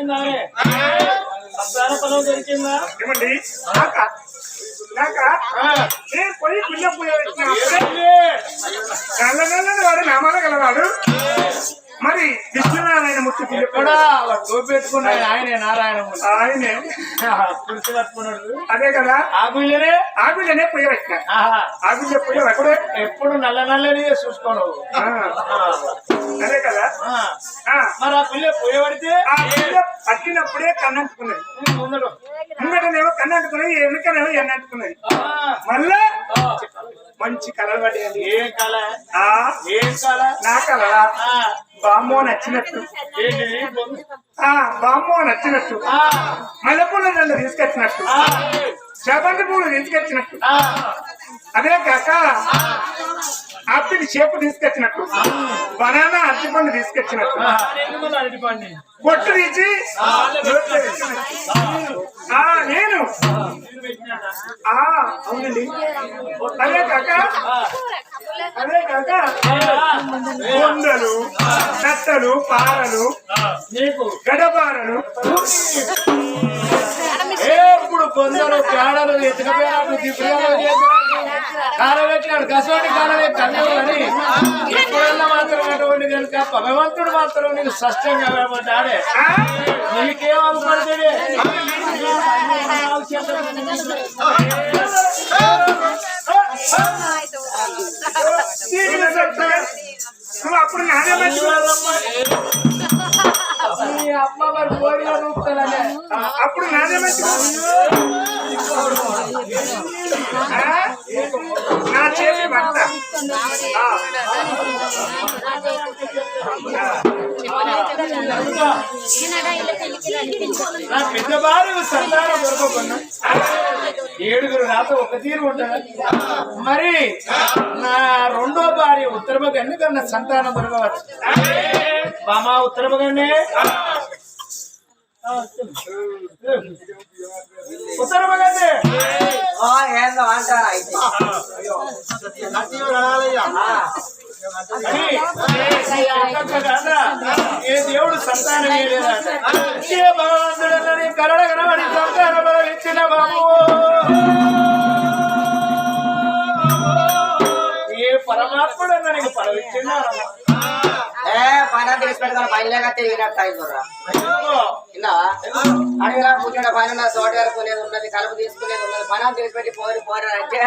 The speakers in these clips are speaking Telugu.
దొరికిందా? సంతాన ఫలం దొరికిందా? ఏమండి? నాక? నాక? నేను పోయి పిల్ల పోయి నల్ల నల్లని వాడు నామాల గలవాడు. మరి విష్ణునారాయణ ముత్తు పిల్ల కూడా టోపీ పెట్టుకున్నాడు ఆయనే నారాయణ ఆయనే. పురుషు పట్టుకున్నాడు అదే కదా. ఆ బిల్లనే ఆ బిడ్డనే పోయి వచ్చిన ఆహా. ఆ బిడ్డ పోయి అక్కడే ఎప్పుడు నల్ల నల్లని చూసుకోను. అదే కదా. మరి ఆ పిల్ల పోయబడితే ఆ బిడ్డ పట్టినప్పుడే కన్నంటుకున్నది ముందడు. ముంగటనేమో కన్నంటుకున్నది వెనుకనేమో ఎన్నంటుకున్నది మళ్ళా మంచి కలర్ పడ్డాయండి ఏం కళ ఆ. ఏం కళ నా ఆ, బామ్మో నచ్చినట్టు. బొమ్మ? నచ్చినట్టు. మల్లెపూల రెండు తీసుకొచ్చినట్టు. చేపంటి పూలు తీసుకొచ్చినట్టు అదే కాక ఆపిల్ చేపు తీసుకొచ్చినట్టు. బనానా అరటిపండు తీసుకొచ్చినట్టు? పొట్టు తీసి నేను. అవునండి. అదే కాక అదే కాక బొందలు కట్టలు పారలు గడపారలు ఎప్పుడు కొందరు పేడలు ఎత్తుకపోయినట్టు కాలబెట్టినాడు కసోటి కాలమే కన్ను అని. ఎప్పుడన్నా మాత్రం అటువంటి కనుక భగవంతుడు మాత్రం నీకు స్పష్టంగా వేయబడ్డాడే ఆ? నీకేం. నువ్వు అప్పుడు నానే మంచి అమ్మ మరి పోయిన రూపుతానే అప్పుడు నానే మంచి నా చేతి పెద్ద భార్య సంతానం దొరకకుండా ఏడుగురు నాతో ఒక తీరు ఉంటారు మరి నా రెండో భార్య ఉత్తరభగ ఎందుకన్నా సంతానం దొరకవచ్చు. బామా ఉత్తరభగన్నే ఉత్తరభగన్నే ఏందో అంటారా అయితే అని ఏ దేవుడు సంతానం ఇవ్వలేదట. ఏ భగవంతుడని కరడ కనబడి సంతాన బలం ఇచ్చిన బాబు ఏ పరమాత్ముడు నీకు ఫలం ఇచ్చినారమ్మా ఏ పైన తెలిసి పెట్టుకుని పైనగా తిరిగినట్టు అయిందిరా అడిగినా పుట్టిన పైన సోటగారు కొనేది ఉన్నది కలుపు తీసుకునేది ఉన్నది. పైన తెలిసి పెట్టి పోరి పోరి అంటే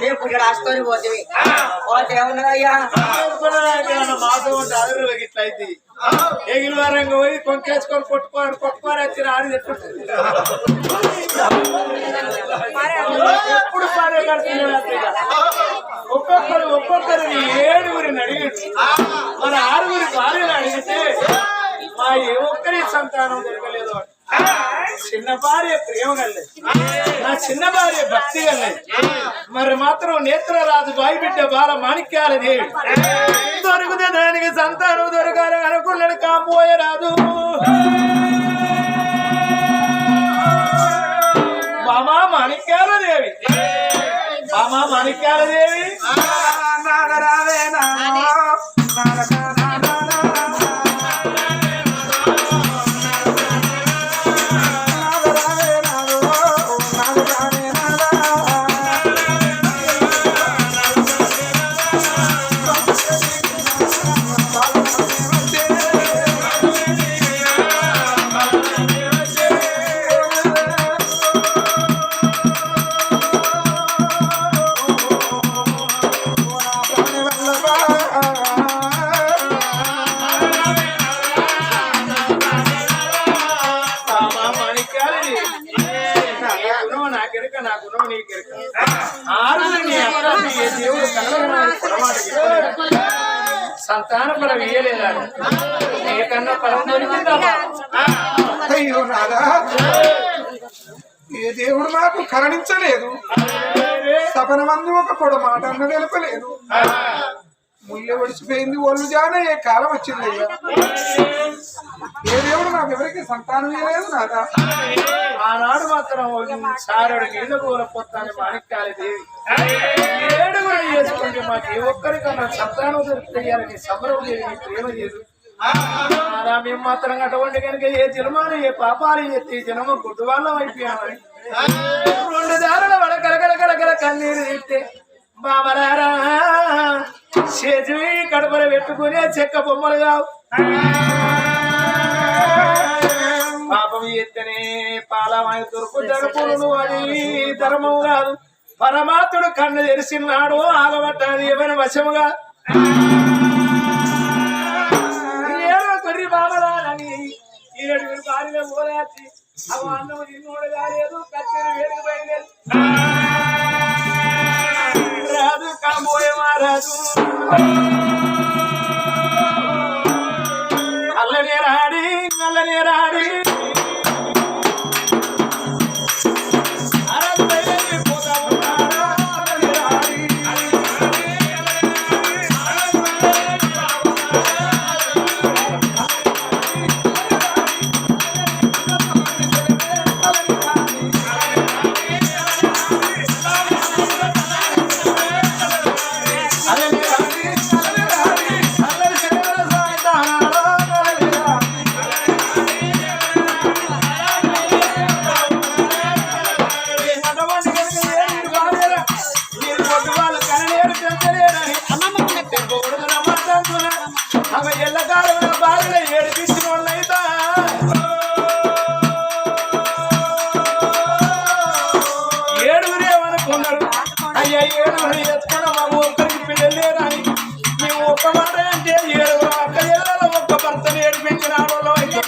నేను పుట్టిన ఆసుకొని పోతుంది. పోతే ఏమున్నదయ్యా మాసం ఉంటే అదురు ఇట్లా అయితే ఎగిరి వారంగా పోయి కొంకేసుకొని కొట్టుకోని కొట్టుకొని వచ్చి ఎప్పుడు పనే కడుతున్నాడు ఒక్కొక్కరు ఒక్కొక్కరు ఏడుగురిని అడిగింది. మన ఆరుగురి భార్యను అడిగితే మా ఏ ఒక్కరి సంతానం దొరకలేదు. చిన్న భార్య ప్రేమ కలేదు నా చిన్న భార్య భక్తి కలేదు మరి మాత్రం నేత్రరాజు బాయి బిడ్డ బాల మాణిక్యాల దేవి దొరికితే దానికి సంతానం దొరకాలి అనుకున్నాడు కాంబోయే మాణిక్యాల దేవి బామా మాణిక్యాల దేవి నాగరావే నాగ అయ్యో ఏ దేవుడు నాకు కరుణించలేదు. సపన మంది ఒక పొడ మాట అన్న నిలపలేదు ముళ్ళె ఒడిచిపోయింది ఒళ్ళు జాన ఏ కాలం వచ్చింది అయ్యా? ఏ దేవుడు నాకు ఎవరికి సంతానం ఇవ్వలేదు నాదా ఆనాడు మాత్రం సారుడు నీళ్ళ కూర పొత్తాన్ని మాణిక్యాలి దేవి ఏడుగురు చేసుకుంటే మాకు ఏ ఒక్కరికన్నా సంతానం దొరుకుతాయని సంబరం దేవి నీ ప్రేమ అలా మేము మాత్రం అటువంటి కనుక ఏ జన్మాలు ఏ పాపాలు ఎత్తి జనము గుడ్డు వాళ్ళం అయిపోయామని. రెండు దారుల వడ కలకల కలకల కన్నీరు తిట్టే బాబరారా చేతి కడపలు పెట్టుకునే చెక్క బొమ్మలు కావు. పాపం ఎత్తనే పాలమాయ దొరుకు జడపులు అని ధర్మం కాదు పరమాత్ముడు కన్ను తెరిసినాడు ఆగబట్టాలి ఏమైనా వశముగా. ఏడో కొర్రి బాబరాలని ఏడుగురు భార్యలో పోదాచి అవ అన్నము నిన్నోడు కాలేదు కచ్చేరి వేడుక బయలుదేరి రాదు కాబోయే మారాదు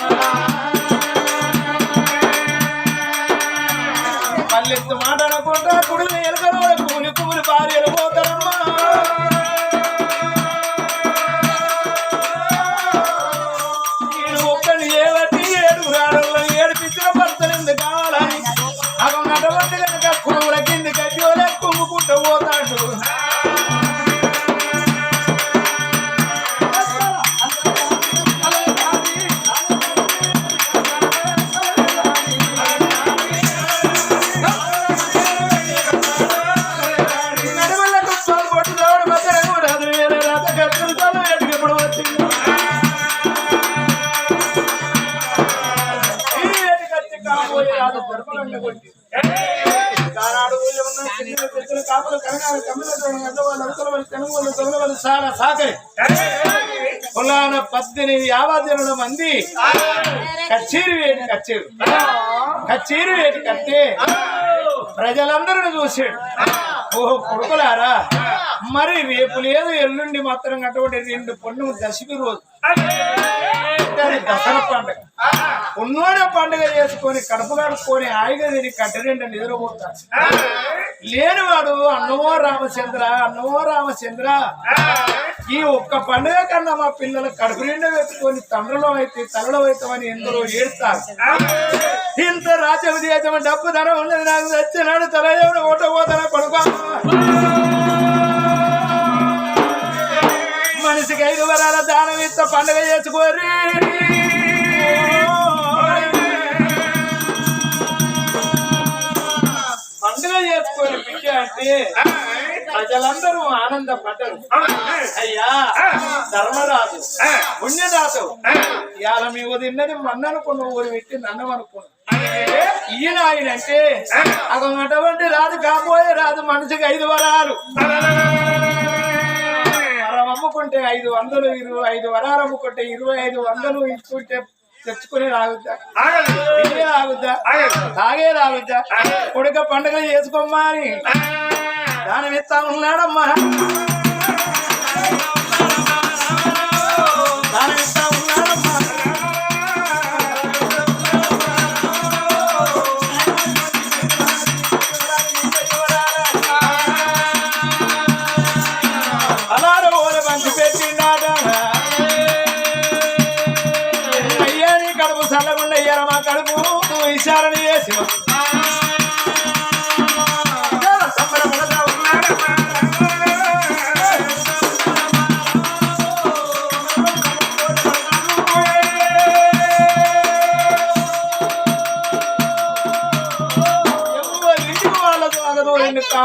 వాళ్ళు కులాన పద్దెనిమిది యాభై మంది కచ్చేరి వేటి కచ్చేరు. కచ్చేరి వేటి కట్టే ప్రజలందరిని చూసాడు ఓహో కొడుకులారా మరి రేపు లేదు ఎల్లుండి మాత్రం అటువంటి రెండు పన్ను దశమి రోజు. గారి దసరా పండుగ. ఉన్నోడే పండుగ చేసుకొని కడుపు కడుక్కొని హాయిగా తిని కట్టెనిండా నిద్రపోతాడు లేనివాడు అన్నమో రామచంద్ర అన్నమో రామచంద్ర. ఈ ఒక్క పండుగ కన్నా మా పిల్లలు కడుపు నిండా పెట్టుకొని తండ్రిలో అయితే తలలో అవుతామని ఎందరో ఏడుస్తారు. ఇంత రాజ్యం దేశం డబ్బు ధర ఉన్నది నాకు తెచ్చినాడు తల ఎవరు ఓటపోతానా కొడుకు? మనిషికి ఐదు వరాల దానం ఇస్త పండుగ చేసుకోరి పండుగ చేసుకొని పిచ్చి అంటే ప్రజలందరూ ఆనందపడ్డరు. అయ్యా ధర్మరాజు పుణ్యరాజు ఇవాళ మేము తిన్నది మన్ననుకున్న ఊరు పెట్టి నన్నమనుకున్నాను ఈయన ఆయన అంటే అటువంటి రాదు కాబోయే రాదు మనిషికి ఐదు వరాలు. వరం అమ్ముకుంటే ఐదు వందలు ఇరవై ఐదు వరాలు అమ్ముకుంటే ఇరవై ఐదు వందలు ఇచ్చుకుంటే తెచ్చుకుని రాగుద్దా రాగుద్దా తాగే రాగుద్దా కొడుక పండుగ చేసుకోమ్మా అని. దాని ఇస్తా ఉన్నాడమ్మా. దాని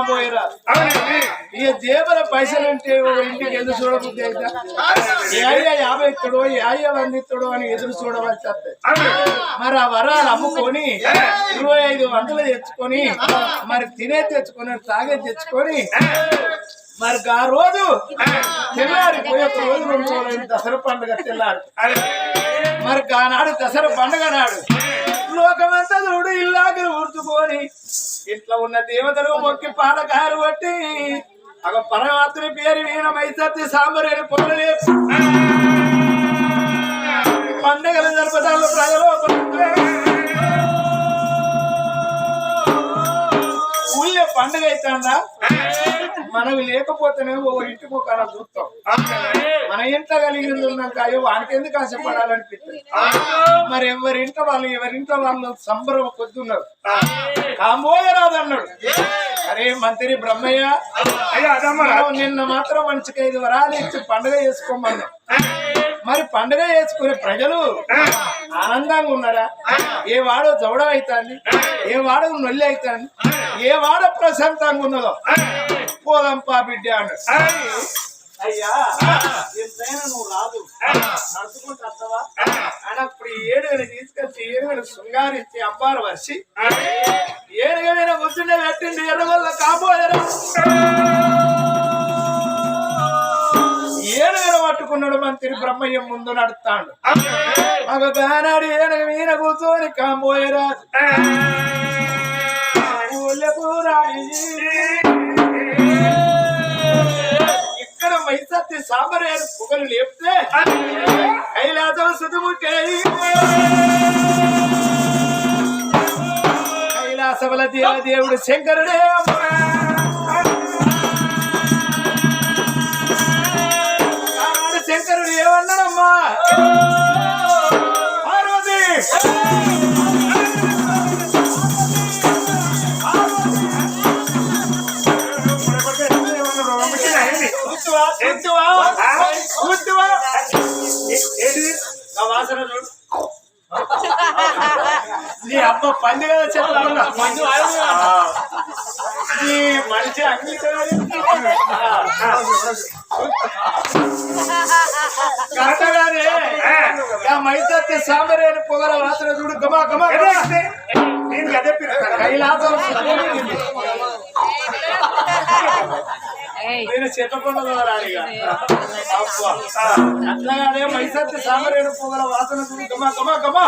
ఎవరి ఇంటికి ఇక జేబుల పైసలు అంటే ఒక ఇంటికి ఎదురు చూడబుద్ధి అయితే? యాభై ఇస్తాడో ఏ అయ్య వంద ఇస్తాడో అని ఎదురు చూడవలసి వస్తాయి మరి ఆ వరాలు అమ్ముకొని ఇరవై ఐదు వందలు తెచ్చుకొని మరి తినే తెచ్చుకొని తాగే తెచ్చుకొని మరి ఆ రోజు తెల్లారి పోయి ఒక రోజు రెండు రోజులు దసరా పండుగ తెల్లారు. మరి ఆనాడు దసరా పండుగ నాడు లోకమంతా చూడు ఇల్లాకి ఊర్చుకొని ఇట్లా ఉన్న దేవతలు మొక్కి పాలకారు పట్టి ఒక పరమాత్రి పేరు వీణ మైసత్తి సాంబరేణి పొలలే పండుగలు జరపడాలు ప్రజలు ఊళ్ళో పండుగ అవుతుందా మనవి లేకపోతేనే ఓ ఇంటికి ఒక చూస్తాం. మన ఇంట్లో కలిగింది ఉన్నాక అయ్యో వానికి ఎందుకు ఆశపడాలనిపిస్తుంది? మరి ఎవరింట్లో వాళ్ళు ఎవరింట్లో వాళ్ళు సంబరం కొద్దున్నారు కాంబోయరాదు అన్నాడు అరే మంత్రి బ్రహ్మయ్య నిన్న మాత్రం మంచిగా ఐదు వరాలు ఇచ్చి పండుగ చేసుకోమన్నాం మరి పండుగ చేసుకునే ప్రజలు ఆనందంగా ఉన్నారా? ఏ వాడో జవడ అవుతాంది? ఏ వాడో నొల్లి అవుతాంది? ఏ వాడ ప్రశాంతంగా ఉన్నదో? పోదంపా బిడ్డ అన్నాడు అయ్యా ఎంతైనా నువ్వు రాదు. నడుచుకుంటూ వస్తావా? అని అప్పుడు ఈ ఏడుగని తీసుకొచ్చి ఏడుగని శృంగారించి అంబారు వర్షి ఏడుగమైన కూర్చుండే పెట్టిండి ఎర్రగొల్ల కాబోయరా? ఏడుగన పట్టుకున్నాడు మంత్రి బ్రహ్మయ్యం ముందు నడుస్తాడు. ఒక గానాడు ఏనుగ మీద కూర్చొని కాంబోయరా? ఊళ్ళకు రాయి. ఇక్కడ మైసత్తి సాంబరేరు పొగలు లేపితే కైలాసం సుతుముట్టాయి కైలాసముల దేవదేవుడు శంకరుడే శంకరుడు ఏమన్నాడమ్మా? పార్వతి పంది కదా చెప్పాలన్నా నీ మనిషి అంగీకారం కాటగానే ఆ. మైసత్తి సాంబరేని పొగల వాసన చూడు గమా గమా. నేను అదే పిలుస్తాను కైలాసం. నేను చెప్పకుండా. అట్లాగానే మైసత్తి సాంబరేని పొగల వాసన చూడు గమా గమా గమా.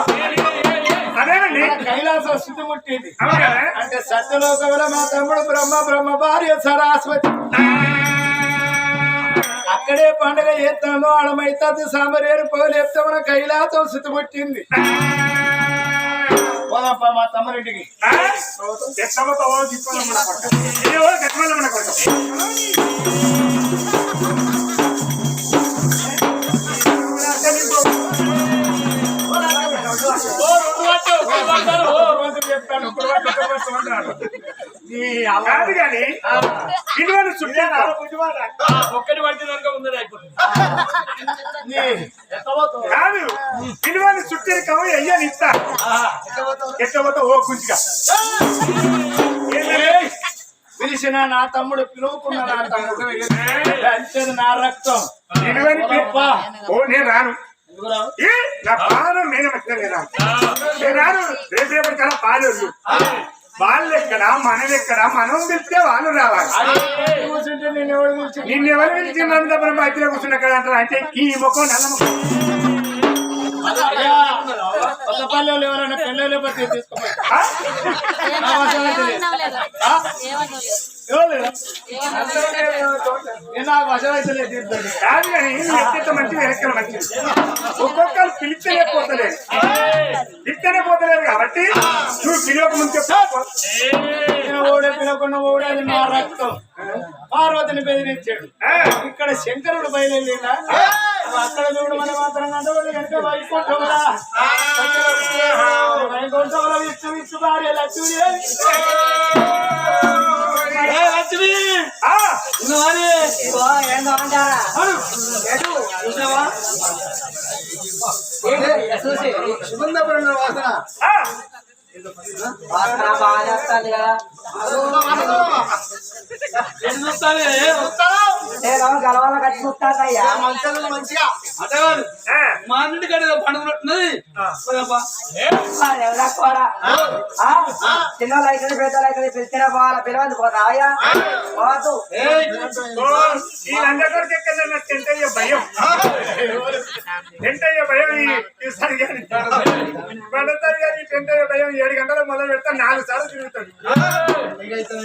కైలాసం అవును కదా? అంటే సత్యలోకముల మా తమ్ముడు బ్రహ్మ బ్రహ్మ భార్య సరస్వతి అక్కడే పండుగ చేస్తాము ఆడమైతే సాంబరేరు పోలేస్తే మన కైలాసం ముట్టింది పోదాంపా మా తమ్ముడింటికి? ఎట్లా చెప్తాను. కాదు కానీ చుట్టాను ఒక్కటి ఉందని అయిపోతుంది? కాదు ఇదిగోని చుట్టాను కవ అయ్యాను ఇస్తా పోతావు ఓ ఏయ్! పిలిచిన నా తమ్ముడు పిలువుకున్న నా తమ్ముడు. నా రక్తం. అబ్బా. ఓ నేను రాను? ఏ? నా పానం కదా నేను పాలేదు వాళ్ళు ఎక్కడ మనం ఎక్కడ మనం పిలిస్తే వాళ్ళు రావాలి. ఆడ కూర్చుంటే నేను ఎవడు కూర్చుంటే నిన్ను ఎవరు పిలిచిందంత మధ్యలో కూర్చున్నా కదా అంటే ఈ ముఖం నల్ల ముఖం. అయ్యా, కొత్త పల్లెలు ఎవరైనా పెళ్ళి? నా వశం అయితే. ఆ? వశం లేదు. కాదు కానీ ఒక్కొక్కరు పిలిచలే పోతలేదు. పిలిచనే పోతలేదు కాబట్టి నువ్వు పిలవక ముందు చెప్పు నేను ఓడే పిలవకుండా ఓడేది నా రక్తం. పార్వతిని బెదిరించాడు. ఆ, ఇక్కడ శంకరుడు బయలుదేరినా? అక్కడ చూడు మన మాత్రం విష్ణు విష్ణు భార్య లక్ష్మి. లక్ష్మి. ఎటు చూసావా? వాసన. బాగా కట్టి మా ఇంటి పండుగ ఉన్నట్టున్నది. పెద్ద ఎవరా కూడా చిన్నోళ్ళు అయితే పెద్దోళ్ళు అయితే పిలిచినా పోవాలా పిలవద్దు టెంటయ్య భయం టెంటయ్య భయం ఈ- సరిగా పడతారు కానీ టెంటయ్య భయం ఏడు గంటలకు మొదలు పెడతా నాలుగు సార్లు తిరుగుతాడు.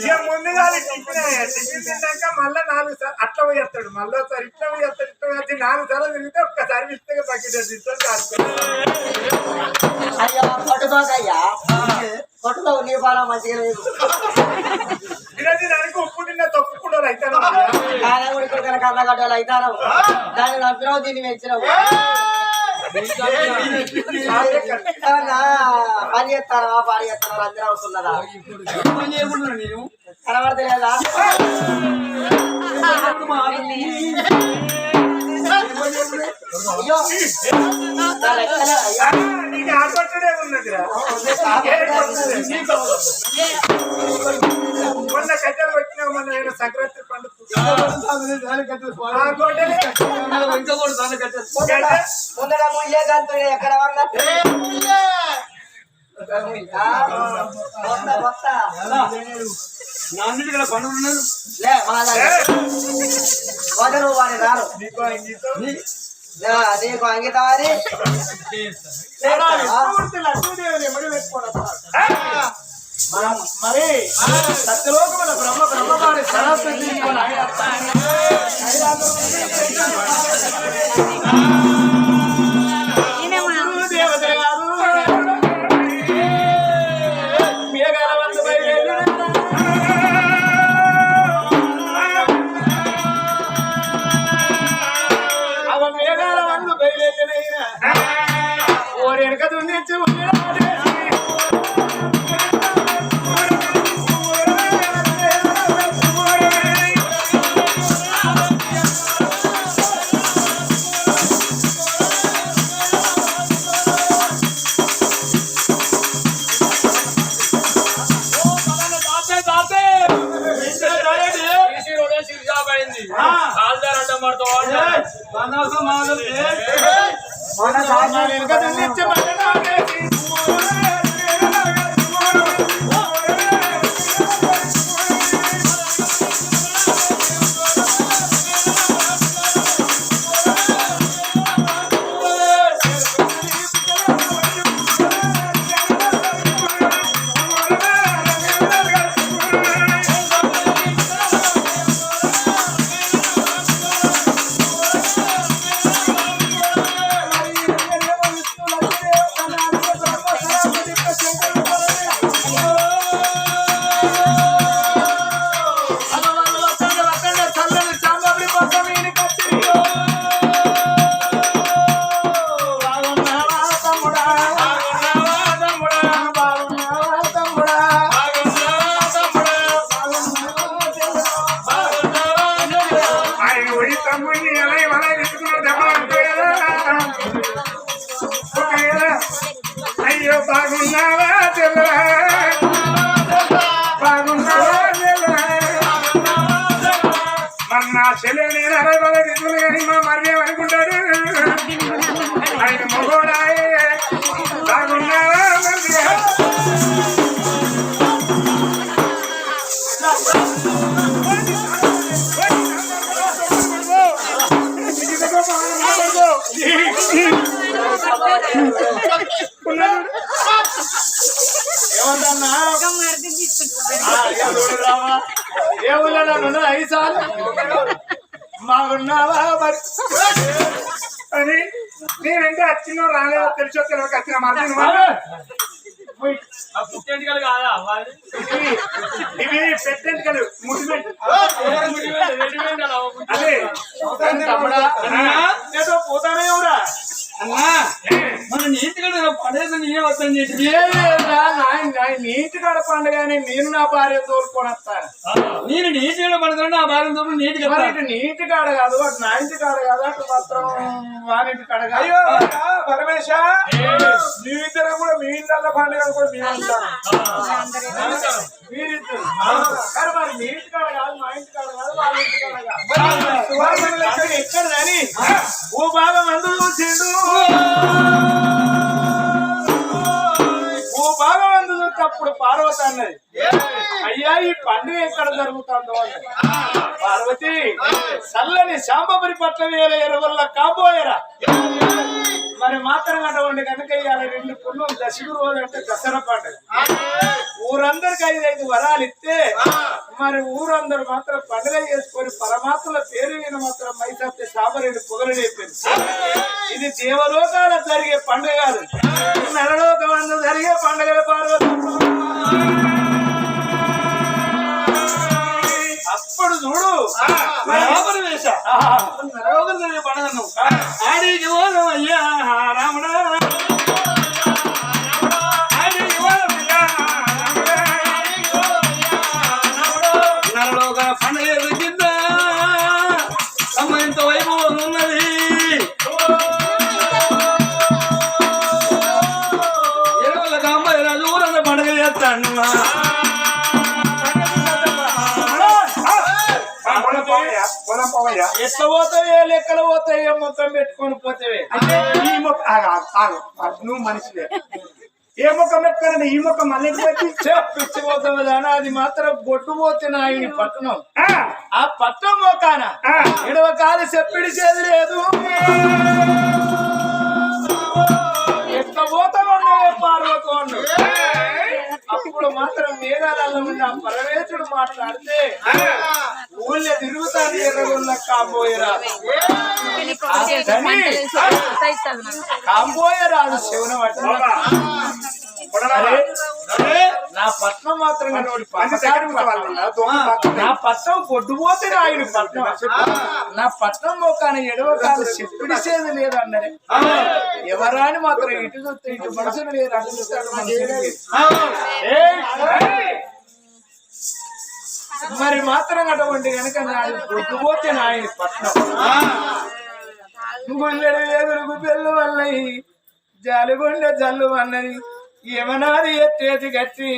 ఇక ముందుగా టిఫిన్ తిన్నాక మళ్ళా నాలుగు సార్లు అట్లా పోయేస్తాడు. మళ్ళీ ఒకసారి ఇట్లా పోయేస్తాడు ఇట్లా పోయేస్తాడు నాలుగు సార్లు తిరిగితే ఒక్కసారి విస్తగా బకెట్ నీ మంచిగా లేదు. దానికి ఉప్పు కాదా ఉడికి కనుక అన్నగడ్డలు అవుతారు దాన్ని నమ్మినావు దీన్ని పెంచినావు. పని చేస్తారా పని చేస్తారా అందరూ అవుతున్నదా పని చేయకుండా నేను కనబడతలేదా అయ్యో నా లెక్కలే అయ్యా. నీకు ఆపట్టుడే ఉన్నదిరా మొన్న కట్టెలు పెట్టినావు మొన్న ఏదో సంక్రాంతి పండుగ ఆ గొడ్డలి ఇంకా కూడా దాన్ని కట్టేసి. ముందర ముందర ముయ్యే గంతుడే ఎక్కడ వంగ బొత్త పండుగ లే మా దగ్గర వాడి రారు నీకు అంగీతం. మరి సత్యలోకమైన బ్రహ్మ బ్రహ్మవారి సరస్వతి మడత వాడు. బందోబస్తు మామూలు. మరి? అని నేనంటే వచ్చినో రాలేదో తెలిసో తెలియక వచ్చిన పుట్టేంటికలు వాడి? ఇవి. అదే. తమ్ముడా ఏదో పోతానే ఎవరా? అన్నా. మన నీతిగా పడేసి నేనే వస్తాను చెప్పి. నీటి గడ పండుగని నేను నా భార్య తోలుకొని వస్తాను నేను నీతిగా పడుతున్నా ఆ భార్య తోడు నీటిగా మరి ఇటు నీటి కాడ కాదు అటు నా ఇంటి కాడ కాదు అటు మాత్రం వానింటి కాడ కాదు. అయ్యో పరమేశ మీరిద్దరు కూడా మీ ఇళ్ళ పండుగ కూడా మేము ఉంటాం మీరిద్దరు. కానీ మరి మీ ఇంటి కాడ కాదు. మా ఇంటి కాడ కాదు వాళ్ళ ఇంటి కాడ కాదు ఎక్కడ అని ఓ చూసిండు. అందు చూస్తే అప్పుడు పార్వతి అన్నది అయ్యా ఈ పండుగ ఎక్కడ జరుగుతుందో పార్వతి చల్లని శాంబపురి పట్ల వేల ఎరువుల కాబోయరా. మరి మాత్రం అటువంటి కనుక ఇవాళ రెండు పుణ్యం దశమి రోజు అంటే దసరా పండుగ. ఊరందరికి ఐదు ఐదు వరాలు ఇస్తే మరి ఊరందరూ మాత్రం పండుగ చేసుకొని పరమాత్మల పేరు విన మాత్రం మైసత్తే సాబరేడు పొగలు చెప్పింది ఇది దేవలోకాల జరిగే పండుగ కాదు. అందు జరిగే పండుగ పార్వతి. అప్పుడు చూడు. వేశ. ఆహా. నరలోకం జరిగే పండుగను ఆడికి పోదామయ్యా రాముడా ఎట్లా పోతాయో లెక్కలు పోతాయో మొత్తం పెట్టుకొని పోతావే? అంటే ఈ ఆగు. నువ్వు మనిషివే. ఏ మొక్క పెట్టుకోరండి ఈ మొక్క మళ్ళీ పెట్టి పిచ్చి పోతావు దానా? అది మాత్రం బొట్టు పోతున్నా ఆయన పట్టణం. ఆ. పట్టణం మోకాన ఎడవ కాదు చెప్పిడి చేది లేదు. ఎట్లా పోతామన్నాయో పార్వతోండు అప్పుడు మాత్రం మేఘాలలో ఉన్న ఆ పరమేశ్వరుడు మాట్లాడితే ఊళ్ళో తిరుగుతాను ఎర్రగొల్ల కాబోయరా? కాబోయరాదు శివన నా పట్నం మాత్రం. నా పట్నం పొడ్డుపోతే ఆయన పట్నం. నా పట్నం మొక్కాన ఎడవ కాదు చెప్పిడిసేది లేదు అన్నది ఎవరా అని మాత్రం ఇటు చూస్తే ఇటు మనుషులు లేరు. ఏయ్! మరి మాత్రం అటువంటి కనుక నాది పొద్దుపోతే నాయన పట్నం. గుల్లెడు వేగులకు పెళ్ళు వల్లయి జాలిగుండె జల్లు అన్నది యమనాది ఎత్తేది గట్టి?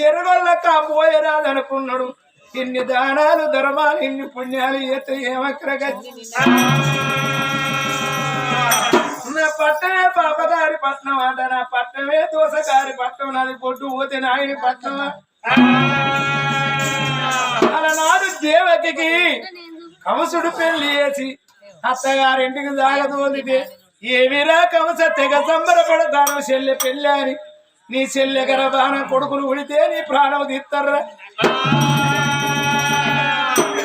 ఎరుగొల్ల కాపోయరాదనుకున్నాడు ఇన్ని దానాలు ధర్మాలు ఇన్ని పుణ్యాలు ఈత ఏమక్కడ నా పట్టమే పాపదారి పట్నం అంట నా పట్టమే దోసకారి పట్నం నాది పొట్టు పోతే నాయని పట్నం. అలనాడు దేవకికి కంసుడు పెళ్ళి చేసి అత్తగారింటికి జాగదోలితే ఏమిరా కంస తెగ సంబరపడతాను చెల్లె పెళ్ళి అని నీ చెల్లె గర్భాన కొడుకులు ఉడితే నీ ప్రాణం తీస్తారా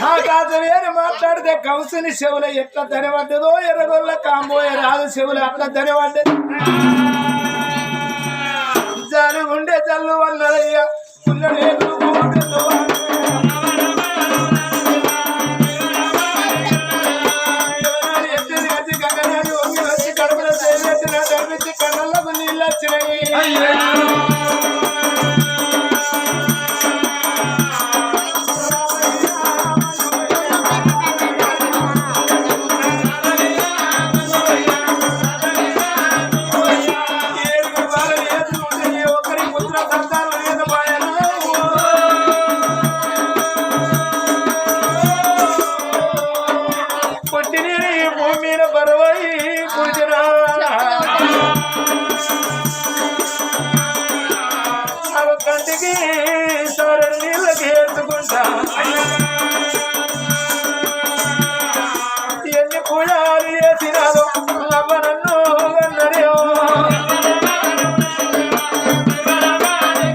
ఆకాశమేని మాట్లాడితే కంసుని చెవుల ఎట్లా ధనపడ్డదో ఎర్రగొల్ల కాంబోయే రాదు చెవులు అట్లా ధనపడ్డది జరుగుండే ఉండే జల్లు వల్లయ్యా పుల్లలేదు వచ్చినాయి ఏడుగురు